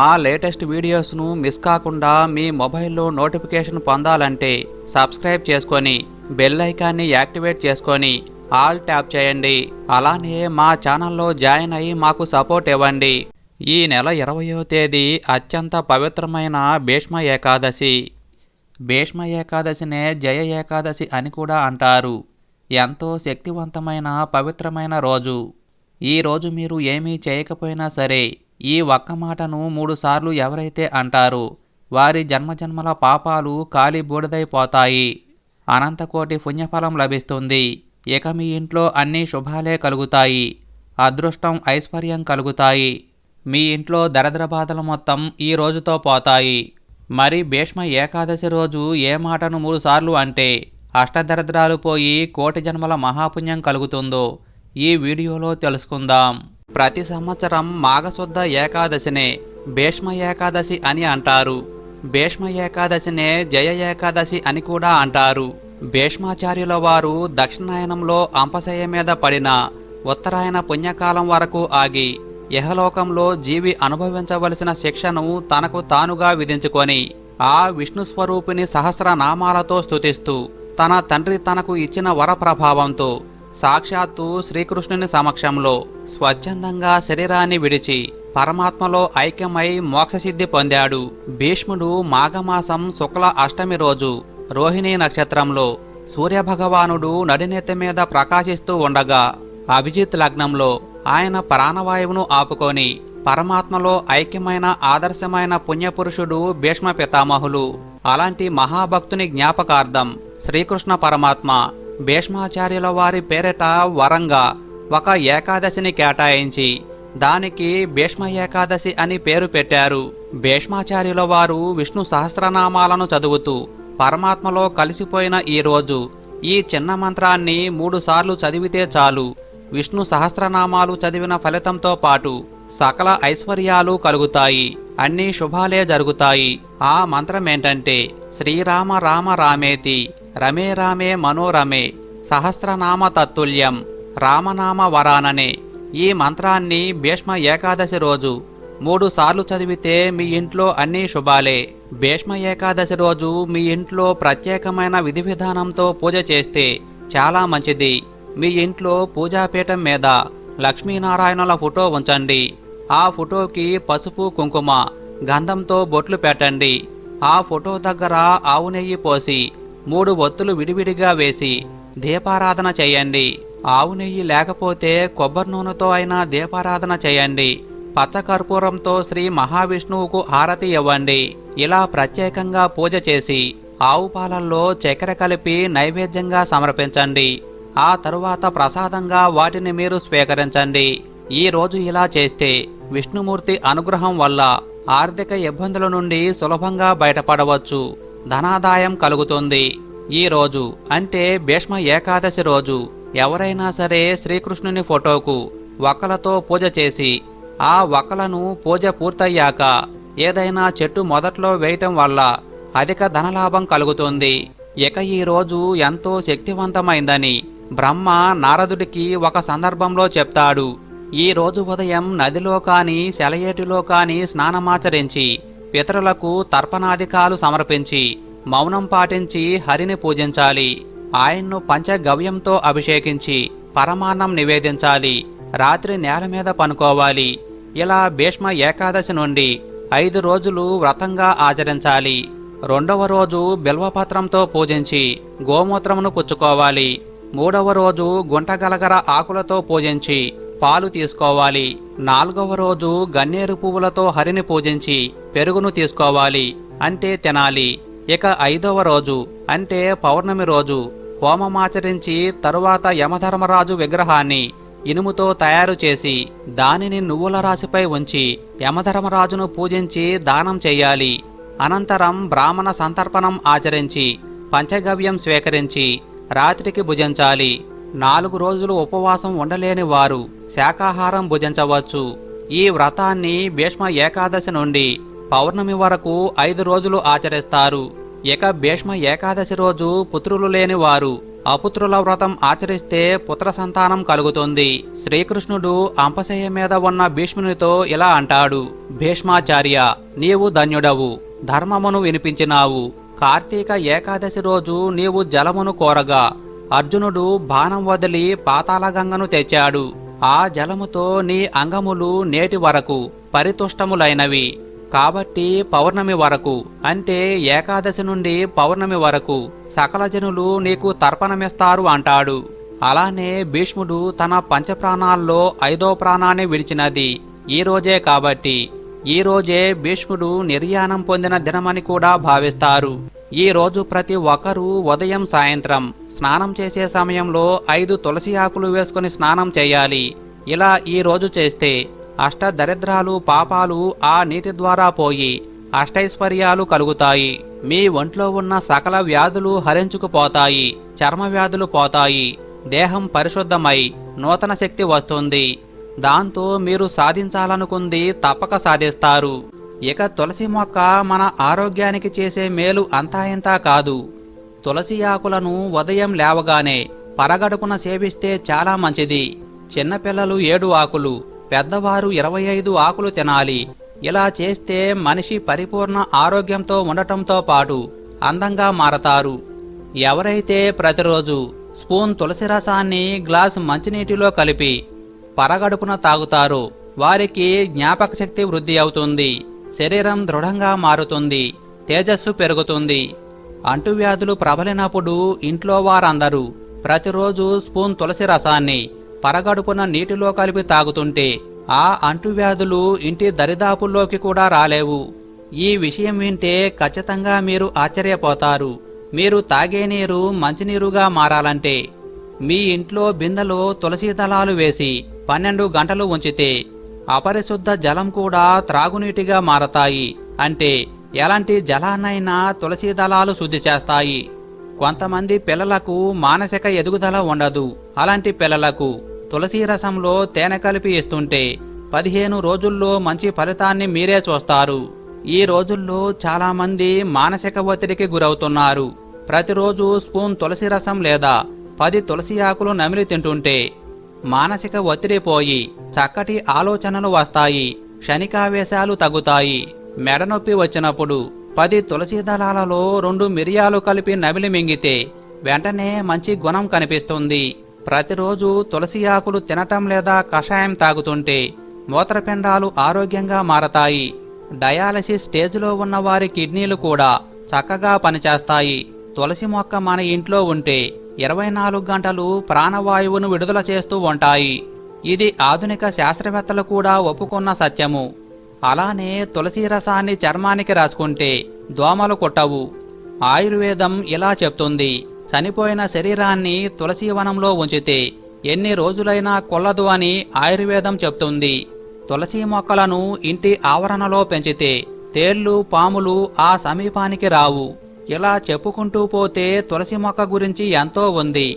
మా latest వీడియోస్ను miss కాకుండా మీ మొబైల్లో నోటిఫికేషన్ పొందాలంటే సబ్స్క్రైబ్ చేసుకొని బెల్ ఐకాన్ని యాక్టివేట్ చేసుకొని ఆల్ ట్యాప్ చేయండి. అలానే మా ఛానల్లో జాయిన్ అయ్యి మాకు సపోర్ట్ ఇవ్వండి. ఈ నెల ఇరవయో తేదీ అత్యంత పవిత్రమైన భీష్మ ఏకాదశి. భీష్మ ఏకాదశినే జయ ఏకాదశి అని కూడా అంటారు. ఎంతో శక్తివంతమైన పవిత్రమైన రోజు. ఈ రోజు మీరు ఏమీ చేయకపోయినా సరే ఈ ఒక్క మాటను మూడుసార్లు ఎవరైతే అంటారో వారి జన్మజన్మల పాపాలు కాలి బూడిదైపోతాయి. అనంతకోటి పుణ్యఫలం లభిస్తుంది. ఇక మీ ఇంట్లో అన్ని శుభాలే కలుగుతాయి. అదృష్టం ఐశ్వర్యం కలుగుతాయి. మీ ఇంట్లో దరిద్ర బాధలు మొత్తం ఈ రోజుతో పోతాయి. మరి భీష్మ ఏకాదశి రోజు ఏ మాటను మూడుసార్లు అంటే అష్టదరిద్రాలు పోయి కోటి జన్మల మహాపుణ్యం కలుగుతుందో ఈ వీడియోలో తెలుసుకుందాం. ప్రతి సంవత్సరం మాఘశుద్ధ ఏకాదశినే భీష్మ ఏకాదశి అని అంటారు. భీష్మ ఏకాదశినే జయ ఏకాదశి అని కూడా అంటారు. భీష్మాచార్యుల వారు దక్షిణాయనంలో అంపశయ్య మీద పడిన ఉత్తరాయణ పుణ్యకాలం వరకు ఆగి యహలోకంలో జీవి అనుభవించవలసిన శిక్షను తనకు తానుగా విధించుకొని ఆ విష్ణు స్వరూపిణి సహస్రనామాలతో స్తుతిస్తూ తన తండ్రి తనకు ఇచ్చిన వర ప్రభావంతో సాక్షాత్తు శ్రీకృష్ణుని సమక్షంలో స్వచ్ఛందంగా శరీరాన్ని విడిచి పరమాత్మలో ఐక్యమై మోక్షసిద్ధి పొందాడు. భీష్ముడు మాఘమాసం శుక్ల అష్టమి రోజు రోహిణీ నక్షత్రంలో సూర్యభగవానుడు నడినెత్తి మీద ప్రకాశిస్తూ ఉండగా అభిజిత్ లగ్నంలో ఆయన ప్రాణవాయువును ఆపుకొని పరమాత్మలో ఐక్యమైన ఆదర్శమైన పుణ్యపురుషుడు భీష్మ పితామహులు. అలాంటి మహాభక్తుని జ్ఞాపకార్థం శ్రీకృష్ణ పరమాత్మ భీష్మాచార్యుల వారి పేరిట వరంగా ఒక ఏకాదశిని కేటాయించి దానికి భీష్మ ఏకాదశి అని పేరు పెట్టారు. భీష్మాచార్యుల వారు విష్ణు సహస్రనామాలను చదువుతూ పరమాత్మలో కలిసిపోయిన ఈ రోజు ఈ చిన్న మంత్రాన్ని మూడుసార్లు చదివితే చాలు. విష్ణు సహస్రనామాలు చదివిన ఫలితంతో పాటు సకల ఐశ్వర్యాలు కలుగుతాయి. అన్ని శుభాలే జరుగుతాయి. ఆ మంత్రమేంటంటే శ్రీరామ రామ రామేతి రమే రామే మనోరమే సహస్రనామ తత్తుల్యం. రామనామ వరాననే. ఈ మంత్రాన్ని భీష్మ ఏకాదశి రోజు మూడు సార్లు చదివితే మీ ఇంట్లో అన్నీ శుభాలే. భీష్మ ఏకాదశి రోజు మీ ఇంట్లో ప్రత్యేకమైన విధి విధానంతో పూజ చేస్తే చాలా మంచిది. మీ ఇంట్లో పూజాపీఠం మీద లక్ష్మీనారాయణుల ఫోటో ఉంచండి. ఆ ఫోటోకి పసుపు కుంకుమ గంధంతో బొట్లు పెట్టండి. ఆ ఫోటో దగ్గర ఆవు నెయ్యి పోసి మూడు ఒత్తులు విడివిడిగా వేసి దీపారాధన చేయండి. ఆవు నెయ్యి లేకపోతే కొబ్బరి నూనెతో అయినా దీపారాధన చేయండి. పచ్చకర్పూరంతో శ్రీ మహావిష్ణువుకు హారతి ఇవ్వండి. ఇలా ప్రత్యేకంగా పూజ చేసి ఆవు పాలల్లో చక్కెర కలిపి నైవేద్యంగా సమర్పించండి. ఆ తరువాత ప్రసాదంగా వాటిని మీరు స్వీకరించండి. ఈ రోజు ఇలా చేస్తే విష్ణుమూర్తి అనుగ్రహం వల్ల ఆర్థిక ఇబ్బందుల నుండి సులభంగా బయటపడవచ్చు. ధనాదాయం కలుగుతుంది. ఈ రోజు అంటే భీష్మ ఏకాదశి రోజు ఎవరైనా సరే శ్రీకృష్ణుని ఫోటోకు వక్కలతో పూజ చేసి ఆ వక్కలను పూజ పూర్తయ్యాక ఏదైనా చెట్టు మొదట్లో వేయటం వల్ల అధిక ధనలాభం కలుగుతుంది. ఇక ఈ రోజు ఎంతో శక్తివంతమైందని బ్రహ్మ నారదుడికి ఒక సందర్భంలో చెప్తాడు. ఈ రోజు ఉదయం నదిలో కాని సెలయేటిలో కాని స్నానమాచరించి పితరులకు తర్పణాధికాలు సమర్పించి మౌనం పాటించి హరిని పూజించాలి. ఆయన్ను పంచగవ్యంతో అభిషేకించి పరమాన్నం నివేదించాలి. రాత్రి నేల మీద పనుకోవాలి. ఇలా భీష్మ ఏకాదశి నుండి ఐదు రోజులు వ్రతంగా ఆచరించాలి. రెండవ రోజు బిల్వపత్రంతో పూజించి గోమూత్రమును పుచ్చుకోవాలి. మూడవ రోజు గుంటగలగర ఆకులతో పూజించి పాలు తీసుకోవాలి. నాలుగవ రోజు గన్నేరు పువ్వులతో హరిని పూజించి పెరుగును తీసుకోవాలి. అంటే తినాలి. ఇక ఐదవ రోజు అంటే పౌర్ణమి రోజు హోమమాచరించి తరువాత యమధర్మరాజు విగ్రహాన్ని ఇనుముతో తయారు చేసి దానిని నువ్వుల రాశిపై ఉంచి యమధర్మరాజును పూజించి దానం చెయ్యాలి అనంతరం బ్రాహ్మణ సంతర్పణం ఆచరించి పంచగవ్యం స్వీకరించి రాత్రికి భుజించాలి. నాలుగు రోజులు ఉపవాసం ఉండలేని వారు శాకాహారం భుజించవచ్చు. ఈ వ్రతాన్ని భీష్మ ఏకాదశి నుండి పౌర్ణమి వరకు ఐదు రోజులు ఆచరిస్తారు. ఇక భీష్మ ఏకాదశి రోజు పుత్రులు లేని వారు అపుత్రుల వ్రతం ఆచరిస్తే పుత్ర సంతానం కలుగుతుంది. శ్రీకృష్ణుడు అంపశయ్య మీద ఉన్న భీష్మునితో ఇలా అంటాడు. భీష్మాచార్య నీవు ధన్యుడవు. ధర్మమును వినిపించినావు. కార్తీక ఏకాదశి రోజు నీవు జలమును కోరగా. అర్జునుడు బాణం వదిలి పాతాళగంగను తెచ్చాడు. ఆ జలముతో నీ అంగములు నేటి వరకు పరితుష్టములైనవి. కాబట్టి పౌర్ణమి వరకు అంటే ఏకాదశి నుండి పౌర్ణమి వరకు సకల జనులు నీకు తర్పణమిస్తారు అంటాడు. అలానే భీష్ముడు తన పంచప్రాణాల్లో ఐదో ప్రాణాన్ని విడిచినది ఈ రోజే కాబట్టి. ఈ రోజే భీష్ముడు నిర్యాణం పొందిన దినమని కూడా భావిస్తారు. ఈ రోజు ప్రతి ఒక్కరూ ఉదయం సాయంత్రం స్నానం చేసే సమయంలో ఐదు తులసి ఆకులు వేసుకుని స్నానం చేయాలి. ఇలా ఈ రోజు చేస్తే అష్ట దరిద్రాలు పాపాలు ఆ నీటి ద్వారా పోయి అష్టైశ్వర్యాలు కలుగుతాయి. మీ ఒంట్లో ఉన్న సకల వ్యాధులు హరించుకుపోతాయి చర్మ వ్యాధులు పోతాయి దేహం పరిశుద్ధమై నూతన శక్తి వస్తుంది. దాంతో మీరు సాధించాలనుకుంది తప్పక సాధిస్తారు. ఇక తులసి మొక్క మన ఆరోగ్యానికి చేసే మేలు అంతా ఇంతా కాదు. తులసి ఆకులను ఉదయం లేవగానే పరగడుపున సేవిస్తే చాలా మంచిది. చిన్నపిల్లలు ఏడు ఆకులు పెద్దవారు ఇరవై ఐదు ఆకులు తినాలి. ఇలా చేస్తే మనిషి పరిపూర్ణ ఆరోగ్యంతో ఉండటంతో పాటు అందంగా మారతారు. ఎవరైతే ప్రతిరోజు స్పూన్ తులసి రసాన్ని గ్లాస్ మంచినీటిలో కలిపి పరగడుపున తాగుతారో వారికి జ్ఞాపక శక్తి వృద్ధి అవుతుంది. శరీరం దృఢంగా మారుతుంది. తేజస్సు పెరుగుతుంది. అంటువ్యాధులు ప్రబలినప్పుడు ఇంట్లో వారందరూ ప్రతిరోజు స్పూన్ తులసి రసాన్ని పరగడుపున నీటిలో కలిపి తాగుతుంటే ఆ అంటువ్యాధులు ఇంటి దరిదాపుల్లోకి కూడా రాలేవు. ఈ విషయం వింటే ఖచ్చితంగా మీరు ఆశ్చర్యపోతారు. మీరు తాగే నీరు మంచినీరుగా మారాలంటే మీ ఇంట్లో బిందెలో తులసి దళాలు వేసి పన్నెండు గంటలు ఉంచితే అపరిశుద్ధ జలం కూడా త్రాగునీటిగా మారతాయి. అంటే ఎలాంటి జలాన్నైనా తులసి దళాలు శుద్ధి చేస్తాయి. కొంతమంది పిల్లలకు మానసిక ఎదుగుదల ఉండదు. అలాంటి పిల్లలకు తులసి రసంలో తేనె కలిపి ఇస్తుంటే పదిహేను రోజుల్లో మంచి ఫలితాన్ని మీరే చూస్తారు. ఈ రోజుల్లో చాలా మంది మానసిక ఒత్తిడికి గురవుతున్నారు. ప్రతిరోజు స్పూన్ తులసి రసం లేదా పది తులసి ఆకులు నమిలి తింటుంటే మానసిక ఒత్తిడి పోయి చక్కటి ఆలోచనలు వస్తాయి క్షణికావేశాలు తగ్గుతాయి. మెడనొప్పి వచ్చినప్పుడు పది తులసి దళాలలో రెండు మిరియాలు కలిపి నమిలి మింగితే వెంటనే మంచి గుణం కనిపిస్తుంది. ప్రతిరోజు తులసి ఆకులు తినటం లేదా కషాయం తాగుతుంటే మూత్రపిండాలు ఆరోగ్యంగా మారతాయి. డయాలసిస్ స్టేజ్లో ఉన్న వారి కిడ్నీలు కూడా చక్కగా పనిచేస్తాయి. తులసి మొక్క మన ఇంట్లో ఉంటే ఇరవై నాలుగు గంటలు ప్రాణవాయువును విడుదల చేస్తూ ఉంటాయి. ఇది ఆధునిక శాస్త్రవేత్తలు కూడా ఒప్పుకున్న సత్యము. అలానే తులసి రసాన్ని చర్మానికి రాసుకుంటే దోమలు కొట్టవు. ఆయుర్వేదం ఇలా చెప్తుంది. చనిపోయిన శరీరాన్ని తులసీవనంలో ఉంచితే ఎన్ని రోజులైనా కొల్లదు అని ఆయుర్వేదం చెప్తుంది. తులసి మొక్కలను ఇంటి ఆవరణలో పెంచితే తేళ్ళు పాములు ఆ సమీపానికి రావు. ఇలా చెప్పుకుంటూ పోతే తులసి మొక్క గురించి ఎంతో ఉంది.